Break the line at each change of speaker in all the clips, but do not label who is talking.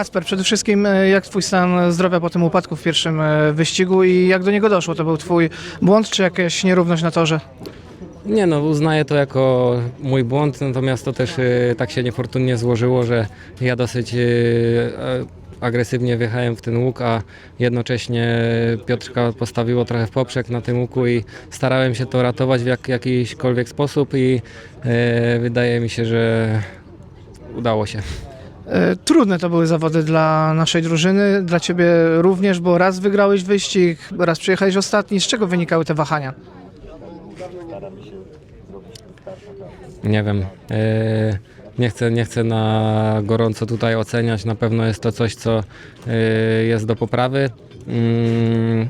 Kasper, przede wszystkim e, jak twój stan zdrowia po tym upadku w pierwszym e, wyścigu i jak do niego doszło? To był twój błąd czy jakaś nierówność na torze?
Nie no, uznaję to jako mój błąd, natomiast to też y, tak się niefortunnie złożyło, że ja dosyć agresywnie wjechałem w ten łuk, a jednocześnie Piotrka postawiło trochę w poprzek na tym łuku i starałem się to ratować w jak, jakiśkolwiek sposób i wydaje mi się, że udało się.
E, Trudne to były zawody dla naszej drużyny, dla ciebie również, bo raz wygrałeś wyścig, raz przyjechałeś ostatni. Z czego wynikały te wahania?
Nie wiem. e, Nie chcę, nie chcę na gorąco tutaj oceniać. Na pewno jest to coś, co e, jest do poprawy. Mm,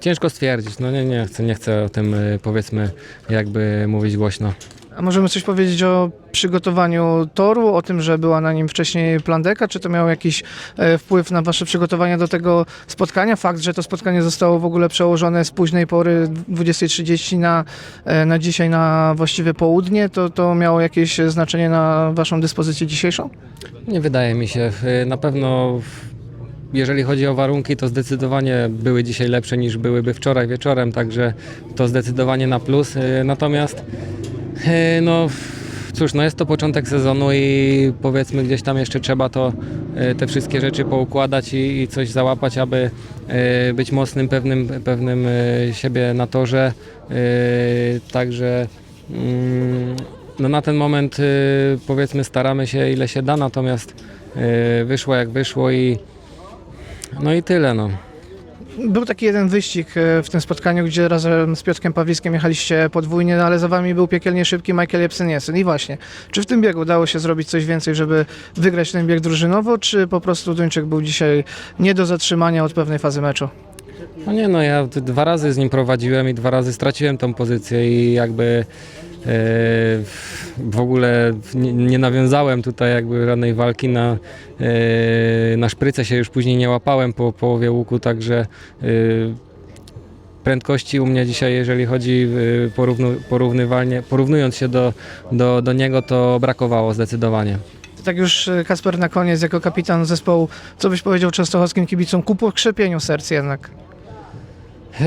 Ciężko stwierdzić. No nie, nie chcę, nie chcę o tym powiedzmy jakby mówić głośno.
A możemy coś powiedzieć o przygotowaniu toru, o tym, że była na nim wcześniej plandeka? Czy to miało jakiś e, wpływ na wasze przygotowania do tego spotkania? Fakt, że to spotkanie zostało w ogóle przełożone z późnej pory 20.30 na, e, na dzisiaj na właściwe południe, to, to miało jakieś znaczenie na waszą dyspozycję dzisiejszą?
Nie wydaje mi się. E, Na pewno jeżeli chodzi o warunki, to zdecydowanie były dzisiaj lepsze niż byłyby wczoraj wieczorem, także to zdecydowanie na plus. E, Natomiast no cóż, no jest to początek sezonu i powiedzmy gdzieś tam jeszcze trzeba to e, te wszystkie rzeczy poukładać i, i coś załapać, aby e, być mocnym, pewnym, pewnym siebie na torze. Także mm, no na ten moment powiedzmy staramy się ile się da, natomiast wyszło jak wyszło i no i tyle no.
Był taki jeden wyścig e, w tym spotkaniu, gdzie razem z Piotrkiem Pawliskiem jechaliście podwójnie, no ale za wami był piekielnie szybki Michael Jepsen-Jesen. I właśnie, czy w tym biegu udało się zrobić coś więcej, żeby wygrać ten bieg drużynowo, czy po prostu Duńczyk był dzisiaj nie do zatrzymania od pewnej fazy meczu?
No nie no, ja dwa razy z nim prowadziłem i dwa razy straciłem tą pozycję i jakby w ogóle nie, nawiązałem tutaj jakby żadnej walki na, e, na szprycę się już później nie łapałem po połowie łuku, także e, prędkości u mnie dzisiaj, jeżeli chodzi porównywalnie, porównując się do, do, do niego, to brakowało zdecydowanie.
Tak już e, Kasper na koniec, jako kapitan zespołu, co byś powiedział częstochowskim kibicom ku pokrzepieniu serc jednak?
Yy,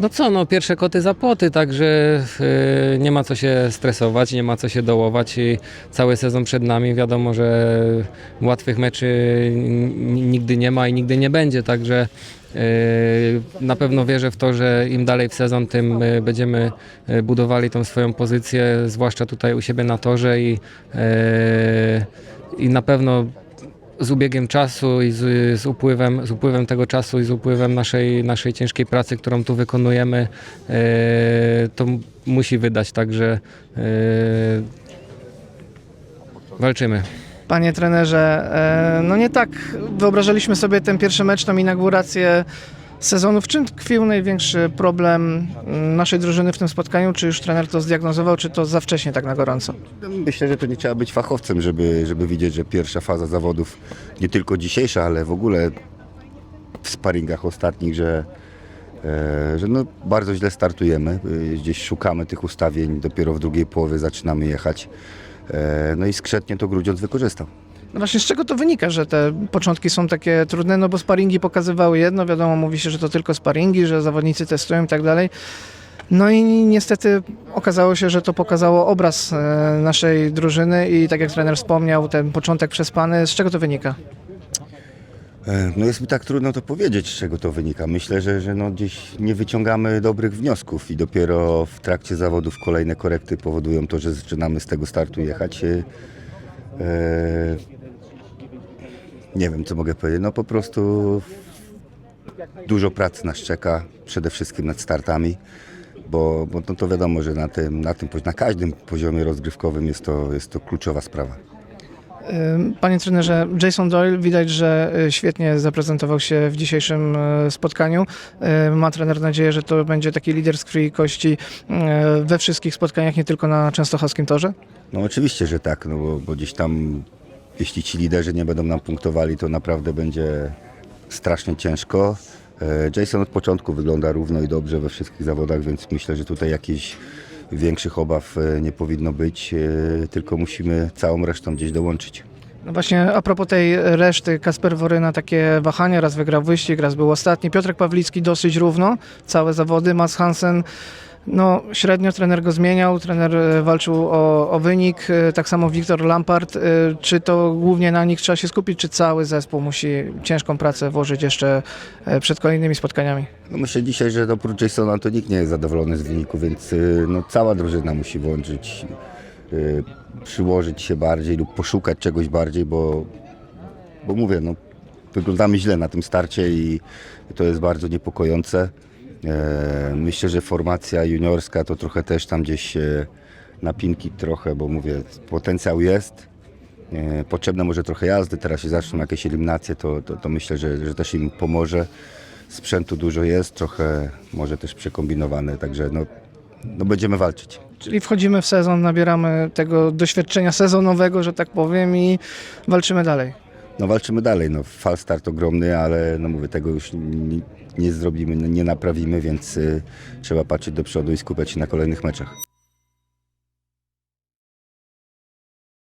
No co, no pierwsze koty za płoty, także yy, nie ma co się stresować, nie ma co się dołować i cały sezon przed nami. Wiadomo, że łatwych meczy nigdy nie ma i nigdy nie będzie, także yy, na pewno wierzę w to, że im dalej w sezon, tym będziemy budowali tą swoją pozycję, zwłaszcza tutaj u siebie na torze i, i na pewno z ubiegiem czasu i z, z, upływem, z upływem tego czasu i z upływem naszej, naszej ciężkiej pracy, którą tu wykonujemy, e, to musi wydać, także e, walczymy.
Panie trenerze, e, no nie tak wyobrażaliśmy sobie ten pierwszy mecz, tą inaugurację sezonu. W czym tkwił największy problem mm, naszej drużyny w tym spotkaniu? Czy już trener to zdiagnozował, czy to za wcześnie tak na gorąco?
Myślę, że to nie trzeba być fachowcem, żeby, żeby widzieć, że pierwsza faza zawodów, nie tylko dzisiejsza, ale w ogóle w sparingach ostatnich, że, e, że no bardzo źle startujemy. E, Gdzieś szukamy tych ustawień, dopiero w drugiej połowie zaczynamy jechać. E, no i skrzętnie to Grudziądz wykorzystał.
No właśnie, z czego to wynika, że te początki są takie trudne? No bo sparingi pokazywały jedno, wiadomo, mówi się, że to tylko sparingi, że zawodnicy testują i tak dalej. No i niestety okazało się, że to pokazało obraz e, naszej drużyny i tak jak trener wspomniał, ten początek przespany. Z czego to wynika?
E, No jest mi tak trudno to powiedzieć, z czego to wynika. Myślę, że, że no gdzieś nie wyciągamy dobrych wniosków i dopiero w trakcie zawodów kolejne korekty powodują to, że zaczynamy z tego startu jechać. E, nie wiem, co mogę powiedzieć. No po prostu dużo pracy nas czeka, przede wszystkim nad startami, bo, bo no to wiadomo, że na tym, na tym, na każdym poziomie rozgrywkowym jest to, jest to kluczowa sprawa.
Panie trenerze, Jason Doyle widać, że y, świetnie zaprezentował się w dzisiejszym y, spotkaniu. Ma trener nadzieję, że to będzie taki lider z krwi kości y, we wszystkich spotkaniach, nie tylko na częstochowskim torze?
No oczywiście, że tak, no bo, bo gdzieś tam, jeśli ci liderzy nie będą nam punktowali, to naprawdę będzie strasznie ciężko. E, Jason od początku wygląda równo i dobrze we wszystkich zawodach, więc myślę, że tutaj jakichś większych obaw e, nie powinno być, e, tylko musimy całą resztą gdzieś dołączyć.
No właśnie a propos tej reszty, Kasper Woryna takie wahania, raz wygrał wyścig, raz był ostatni. Piotrek Pawlicki dosyć równo, całe zawody. Mats Hansen, no średnio trener go zmieniał, trener e, walczył o, o wynik, e, tak samo Wiktor Lampard. E, Czy to głównie na nich trzeba się skupić, czy cały zespół musi ciężką pracę włożyć jeszcze przed kolejnymi spotkaniami?
No myślę dzisiaj, że oprócz Jasona to nikt nie jest zadowolony z wyniku, więc no, cała drużyna musi włączyć, przyłożyć się bardziej lub poszukać czegoś bardziej, bo, bo mówię, no, wyglądamy źle na tym starcie i to jest bardzo niepokojące. E, myślę, że formacja juniorska to trochę też tam gdzieś e, napinki trochę, bo mówię, potencjał jest. E, Potrzebne może trochę jazdy, teraz się zaczną jakieś eliminacje, to, to, to myślę, że, że też im pomoże. Sprzętu dużo jest, trochę może też przekombinowane, także no, no będziemy walczyć.
Czyli wchodzimy w sezon, nabieramy tego doświadczenia sezonowego, że tak powiem, i walczymy dalej.
No walczymy dalej, no fal start ogromny, ale no mówię, tego już nie, nie zrobimy, nie naprawimy, więc y, trzeba patrzeć do przodu i skupiać się na kolejnych meczach.